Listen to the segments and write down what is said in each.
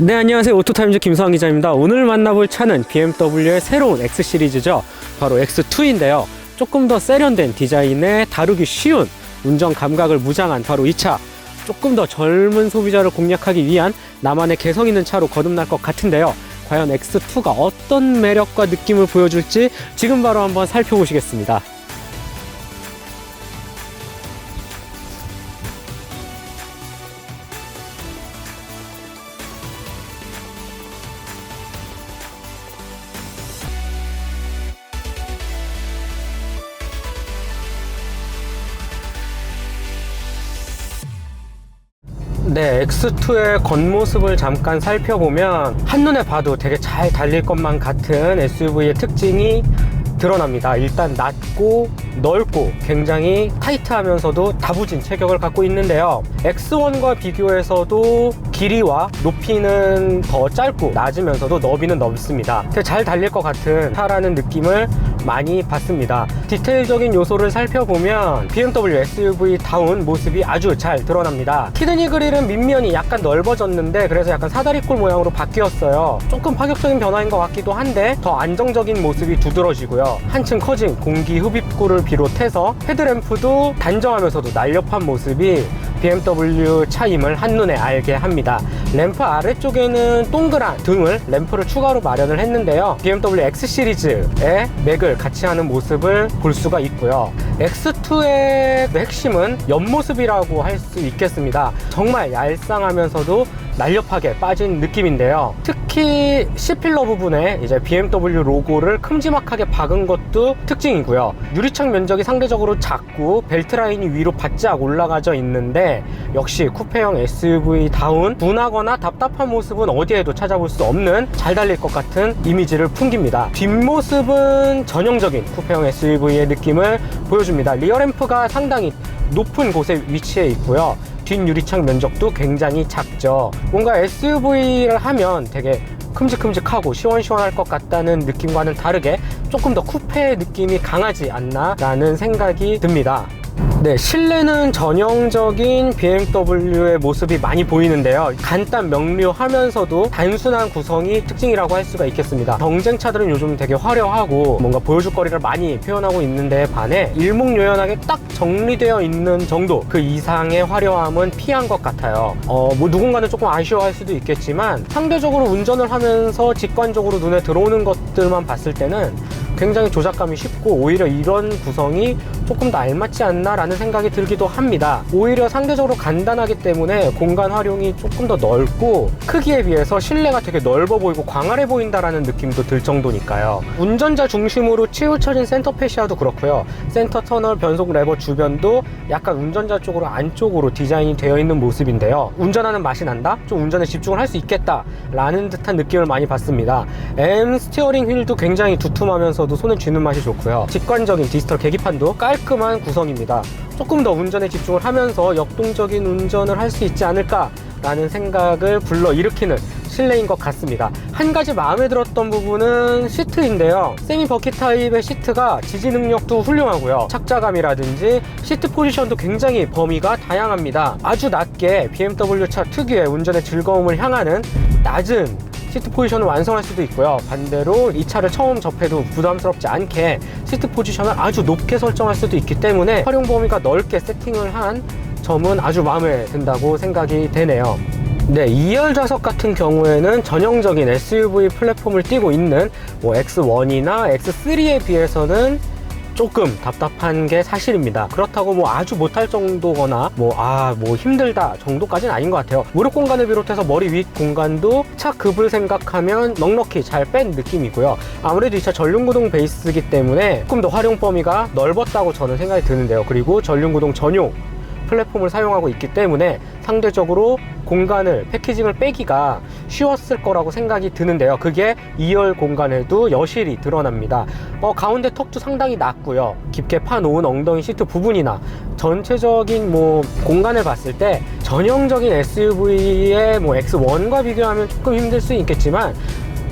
네 안녕하세요. 오토타임즈 김서환 기자입니다. 오늘 만나볼 차는 BMW의 새로운 X 시리즈죠. 바로 X2인데요. 조금 더 세련된 디자인에 다루기 쉬운 운전 감각을 무장한 바로 이 차. 조금 더 젊은 소비자를 공략하기 위한 나만의 개성 있는 차로 거듭날 것 같은데요. 과연 X2가 어떤 매력과 느낌을 보여줄지 지금 바로 한번 살펴보시겠습니다 네, X2의 겉모습을 잠깐 살펴보면 한눈에 봐도 되게 잘 달릴 것만 같은 SUV의 특징이 드러납니다. 일단 낮고 넓고 굉장히 타이트하면서도 다부진 체격을 갖고 있는데요. X1과 비교해서도 길이와 높이는 더 짧고 낮으면서도 너비는 넓습니다. 되게 잘 달릴 것 같은 차라는 느낌을 많이 받습니다. 디테일적인 요소를 살펴보면 BMW SUV다운 모습이 아주 잘 드러납니다. 키드니 그릴은 밑면이 약간 넓어졌는데 그래서 약간 사다리꼴 모양으로 바뀌었어요. 조금 파격적인 변화인 것 같기도 한데 더 안정적인 모습이 두드러지고요. 한층 커진 공기 흡입구를 비롯해서 헤드램프도 단정하면서도 날렵한 모습이 BMW 차임을 한눈에 알게 합니다. 램프 아래쪽에는 동그란 등을 램프를 추가로 마련을 했는데요. BMW X 시리즈의 맥을 같이 하는 모습을 볼 수가 있고요. X2의 핵심은 옆모습이라고 할 수 있겠습니다. 정말 얄쌍하면서도 날렵하게 빠진 느낌인데요. 특히 C필러 부분에 이제 BMW 로고를 큼지막하게 박은 것도 특징이고요. 유리창 면적이 상대적으로 작고 벨트 라인이 위로 바짝 올라가져 있는데 역시 쿠페형 SUV다운 둔하거나 답답한 모습은 어디에도 찾아볼 수 없는 잘 달릴 것 같은 이미지를 풍깁니다. 뒷모습은 전형적인 쿠페형 SUV의 느낌을 보여줍니다. 리어램프가 상당히 높은 곳에 위치해 있고요. 뒷 유리창 면적도 굉장히 작죠. 뭔가 SUV를 하면 되게 큼직큼직하고 시원시원할 것 같다는 느낌과는 다르게 조금 더 쿠페의 느낌이 강하지 않나 라는 생각이 듭니다. 네, 실내는 전형적인 BMW의 모습이 많이 보이는데요. 간단 명료하면서도 단순한 구성이 특징이라고 할 수가 있겠습니다. 경쟁차들은 요즘 되게 화려하고 뭔가 보여줄 거리를 많이 표현하고 있는데 반해 일목요연하게 딱 정리되어 있는 정도 그 이상의 화려함은 피한 것 같아요. 어, 뭐 누군가는 조금 아쉬워할 수도 있겠지만 상대적으로 운전을 하면서 직관적으로 눈에 들어오는 것들만 봤을 때는 굉장히 조작감이 쉽고 오히려 이런 구성이 조금 더 알맞지 않나라는 생각이 들기도 합니다. 오히려 상대적으로 간단하기 때문에 공간 활용이 조금 더 넓고 크기에 비해서 실내가 되게 넓어 보이고 광활해 보인다라는 느낌도 들 정도니까요. 운전자 중심으로 치우쳐진 센터 페시아도 그렇고요. 센터 터널 변속 레버 주변도 약간 운전자 쪽으로 안쪽으로 디자인이 되어 있는 모습인데요. 운전하는 맛이 난다? 좀 운전에 집중을 할 수 있겠다라는 듯한 느낌을 많이 받습니다. M 스티어링 휠도 굉장히 두툼하면서도 손에 쥐는 맛이 좋고요. 직관적인 디지털 계기판도 깔 끔한 구성입니다. 조금 더 운전에 집중을 하면서 역동적인 운전을 할 수 있지 않을까라는 생각을 불러 일으키는 실내인 것 같습니다. 한 가지 마음에 들었던 부분은 시트인데요. 세미 버킷 타입의 시트가 지지 능력도 훌륭하고요. 착자감이라든지 시트 포지션도 굉장히 범위가 다양합니다. 아주 낮게 BMW 차 특유의 운전의 즐거움을 향하는 낮은 시트 포지션을 완성할 수도 있고요. 반대로 이 차를 처음 접해도 부담스럽지 않게 시트 포지션을 아주 높게 설정할 수도 있기 때문에 활용 범위가 넓게 세팅을 한 점은 아주 마음에 든다고 생각이 되네요. 네, 2열 좌석 같은 경우에는 전형적인 SUV 플랫폼을 띄고 있는 뭐 X1이나 X3에 비해서는 조금 답답한 게 사실입니다. 그렇다고 뭐 아주 못할 정도거나 뭐 아 뭐 힘들다 정도까지는 아닌 것 같아요. 무릎 공간을 비롯해서 머리 윗 공간도 차 급을 생각하면 넉넉히 잘 뺀 느낌이고요. 아무래도 이 차 전륜구동 베이스이기 때문에 조금 더 활용 범위가 넓었다고 저는 생각이 드는데요. 그리고 전륜구동 전용 플랫폼을 사용하고 있기 때문에 상대적으로 공간을 패키징을 빼기가 쉬웠을 거라고 생각이 드는데요. 그게 2열 공간에도 여실히 드러납니다. 어, 가운데 턱도 상당히 낮고요. 깊게 파놓은 엉덩이 시트 부분이나 전체적인 뭐 공간을 봤을 때 전형적인 SUV의 뭐 X1과 비교하면 조금 힘들 수 있겠지만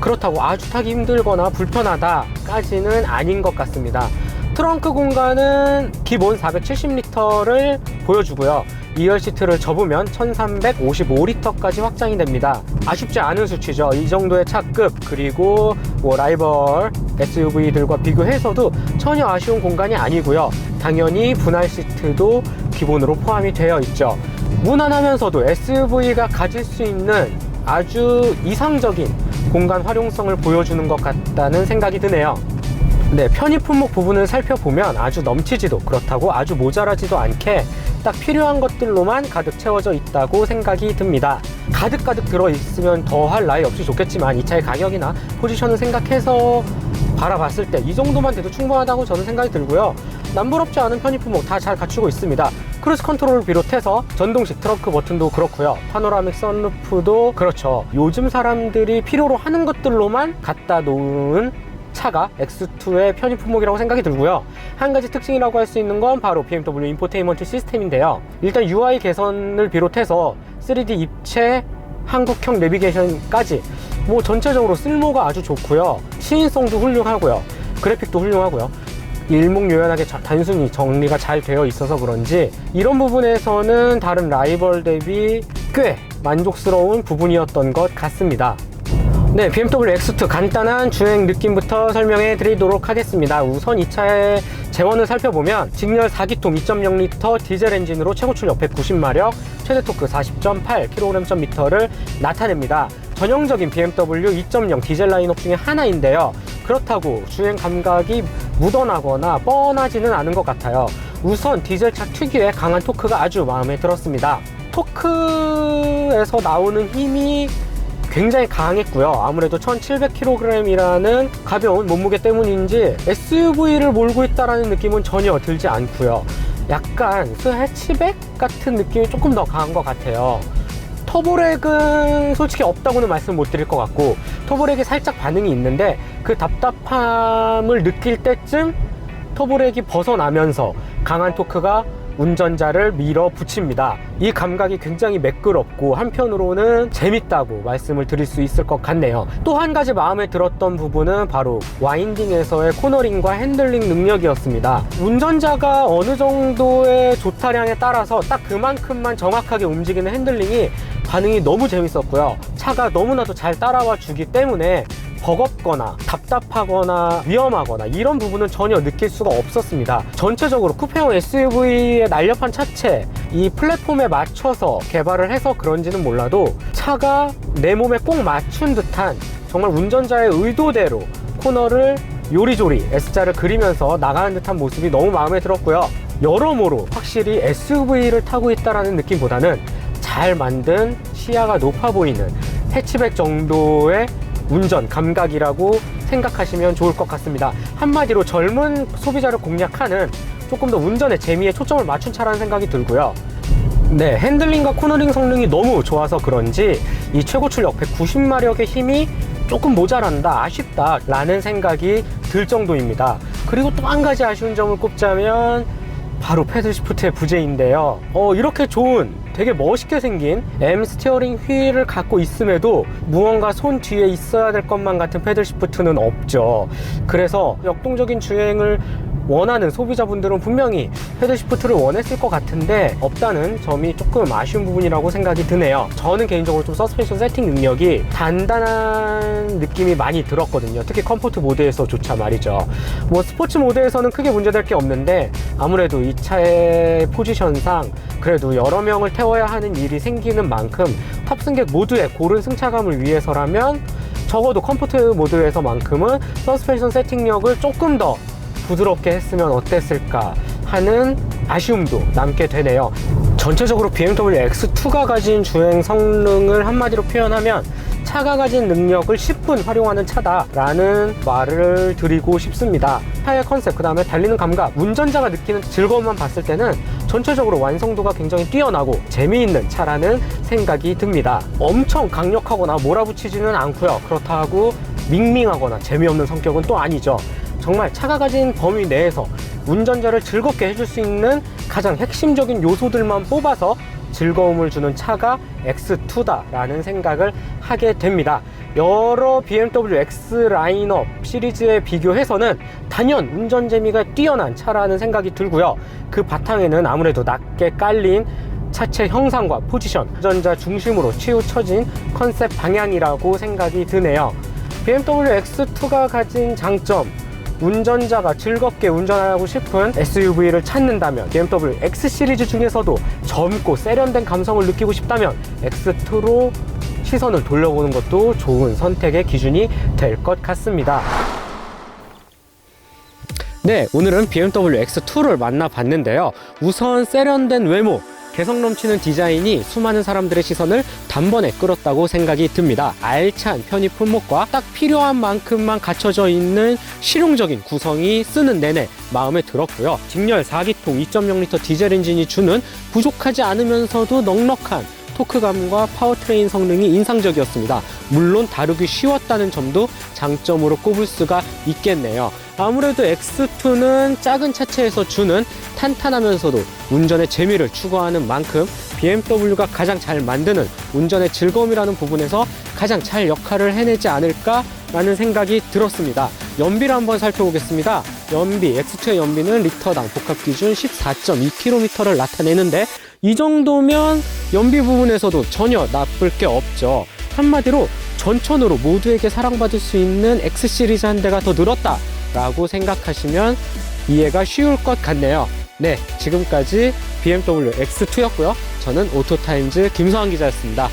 그렇다고 아주 타기 힘들거나 불편하다까지는 아닌 것 같습니다. 트렁크 공간은 기본 470리터를 보여주고요. 2열 시트를 접으면 1355리터까지 확장이 됩니다. 아쉽지 않은 수치죠. 이 정도의 차급 그리고 뭐 라이벌 SUV들과 비교해서도 전혀 아쉬운 공간이 아니고요. 당연히 분할 시트도 기본으로 포함이 되어 있죠. 무난하면서도 SUV가 가질 수 있는 아주 이상적인 공간 활용성을 보여주는 것 같다는 생각이 드네요. 네, 편의 품목 부분을 살펴보면 아주 넘치지도 그렇다고 아주 모자라지도 않게 딱 필요한 것들로만 가득 채워져 있다고 생각이 듭니다. 가득가득 들어있으면 더할 나위 없이 좋겠지만 이 차의 가격이나 포지션을 생각해서 바라봤을 때 이 정도만 돼도 충분하다고 저는 생각이 들고요. 남부럽지 않은 편의 품목 다 잘 갖추고 있습니다. 크루즈 컨트롤을 비롯해서 전동식 트렁크 버튼도 그렇고요. 파노라믹 선루프도 그렇죠. 요즘 사람들이 필요로 하는 것들로만 갖다 놓은 차가 X2의 편의 품목이라고 생각이 들고요. 한 가지 특징이라고 할 수 있는 건 바로 BMW 인포테인먼트 시스템인데요. 일단 UI 개선을 비롯해서 3D 입체, 한국형 내비게이션까지 뭐 전체적으로 쓸모가 아주 좋고요. 시인성도 훌륭하고요. 그래픽도 훌륭하고요. 일목요연하게 자- 단순히 정리가 잘 되어 있어서 그런지 이런 부분에서는 다른 라이벌 대비 꽤 만족스러운 부분이었던 것 같습니다. 네, BMW X2 간단한 주행 느낌부터 설명해 드리도록 하겠습니다. 우선 이 차의 재원을 살펴보면 직렬 4기통 2.0L 디젤 엔진으로 최고 출력 190마력, 최대 토크 40.8kgm를 나타냅니다. 전형적인 BMW 2.0 디젤 라인업 중에 하나인데요. 그렇다고 주행 감각이 묻어나거나 뻔하지는 않은 것 같아요. 우선 디젤차 특유의 강한 토크가 아주 마음에 들었습니다. 토크에서 나오는 힘이 굉장히 강했고요. 아무래도 1700kg이라는 가벼운 몸무게 때문인지 SUV를 몰고 있다라는 느낌은 전혀 들지 않고요. 약간 스 해치백 같은 느낌이 조금 더 강한 것 같아요. 터보렉은 솔직히 없다고는 말씀 못 드릴 것 같고 터보렉이 살짝 반응이 있는데 그 답답함을 느낄 때쯤 터보렉이 벗어나면서 강한 토크가 운전자를 밀어 붙입니다. 이 감각이 굉장히 매끄럽고 한편으로는 재밌다고 말씀을 드릴 수 있을 것 같네요. 또 한 가지 마음에 들었던 부분은 바로 와인딩에서의 코너링과 핸들링 능력이었습니다. 운전자가 어느 정도의 조타량에 따라서 딱 그만큼만 정확하게 움직이는 핸들링이 반응이 너무 재밌었고요. 차가 너무나도 잘 따라와 주기 때문에 버겁거나 답답하거나 위험하거나 이런 부분은 전혀 느낄 수가 없었습니다. 전체적으로 쿠페형 SUV의 날렵한 차체, 이 플랫폼에 맞춰서 개발을 해서 그런지는 몰라도 차가 내 몸에 꼭 맞춘 듯한 정말 운전자의 의도대로 코너를 요리조리 S자를 그리면서 나가는 듯한 모습이 너무 마음에 들었고요. 여러모로 확실히 SUV를 타고 있다는 느낌보다는 잘 만든 시야가 높아 보이는 해치백 정도의 운전 감각이라고 생각하시면 좋을 것 같습니다. 한마디로 젊은 소비자를 공략하는 조금 더 운전의 재미에 초점을 맞춘 차라는 생각이 들고요. 네, 핸들링과 코너링 성능이 너무 좋아서 그런지 이 최고 출력 190마력의 힘이 조금 모자란다, 아쉽다 라는 생각이 들 정도입니다. 그리고 또 한 가지 아쉬운 점을 꼽자면 바로 패들 시프트의 부재인데요. 어, 이렇게 좋은 되게 멋있게 생긴 M 스티어링 휠을 갖고 있음에도 무언가 손 뒤에 있어야 될 것만 같은 패들 시프트는 없죠. 그래서 역동적인 주행을 원하는 소비자분들은 분명히 패들 시프트를 원했을 것 같은데 없다는 점이 조금 아쉬운 부분이라고 생각이 드네요. 저는 개인적으로 좀 서스펜션 세팅 능력이 단단한 느낌이 많이 들었거든요. 특히 컴포트 모드에서조차 말이죠. 뭐 스포츠 모드에서는 크게 문제될 게 없는데 아무래도 이 차의 포지션상 그래도 여러 명을 태워야 하는 일이 생기는 만큼 탑승객 모두의 고른 승차감을 위해서라면 적어도 컴포트 모드에서만큼은 서스펜션 세팅력을 조금 더 부드럽게 했으면 어땠을까 하는 아쉬움도 남게 되네요. 전체적으로 BMW X2가 가진 주행 성능을 한마디로 표현하면 차가 가진 능력을 10분 활용하는 차다라는 말을 드리고 싶습니다. 차의 컨셉, 그 다음에 달리는 감각, 운전자가 느끼는 즐거움만 봤을 때는 전체적으로 완성도가 굉장히 뛰어나고 재미있는 차라는 생각이 듭니다. 엄청 강력하거나 몰아붙이지는 않고요. 그렇다고 밍밍하거나 재미없는 성격은 또 아니죠. 정말 차가 가진 범위 내에서 운전자를 즐겁게 해줄 수 있는 가장 핵심적인 요소들만 뽑아서 즐거움을 주는 차가 X2다라는 생각을 하게 됩니다. 여러 BMW X 라인업 시리즈에 비교해서는 단연 운전 재미가 뛰어난 차라는 생각이 들고요. 그 바탕에는 아무래도 낮게 깔린 차체 형상과 포지션, 운전자 중심으로 치우쳐진 컨셉 방향이라고 생각이 드네요. BMW X2가 가진 장점, 운전자가 즐겁게 운전하고 싶은 SUV를 찾는다면 BMW X 시리즈 중에서도 젊고 세련된 감성을 느끼고 싶다면 X2로 시선을 돌려보는 것도 좋은 선택의 기준이 될 것 같습니다. 네, 오늘은 BMW X2를 만나봤는데요. 우선 세련된 외모, 개성 넘치는 디자인이 수많은 사람들의 시선을 단번에 끌었다고 생각이 듭니다. 알찬 편의 품목과 딱 필요한 만큼만 갖춰져 있는 실용적인 구성이 쓰는 내내 마음에 들었고요. 직렬 4기통 2.0L 디젤 엔진이 주는 부족하지 않으면서도 넉넉한 토크감과 파워트레인 성능이 인상적이었습니다. 물론 다루기 쉬웠다는 점도 장점으로 꼽을 수가 있겠네요. 아무래도 X2는 작은 차체에서 주는 탄탄하면서도 운전의 재미를 추구하는 만큼 BMW가 가장 잘 만드는 운전의 즐거움이라는 부분에서 가장 잘 역할을 해내지 않을까라는 생각이 들었습니다. 연비를 한번 살펴보겠습니다. 연비, X2의 연비는 리터당 복합 기준 14.2km를 나타내는데 이 정도면 연비 부분에서도 전혀 나쁠 게 없죠. 한마디로 전천으로 모두에게 사랑받을 수 있는 X 시리즈 한 대가 더 늘었다 라고 생각하시면 이해가 쉬울 것 같네요. 네, 지금까지 BMW X2였고요. 저는 오토타임즈 김서환 기자였습니다.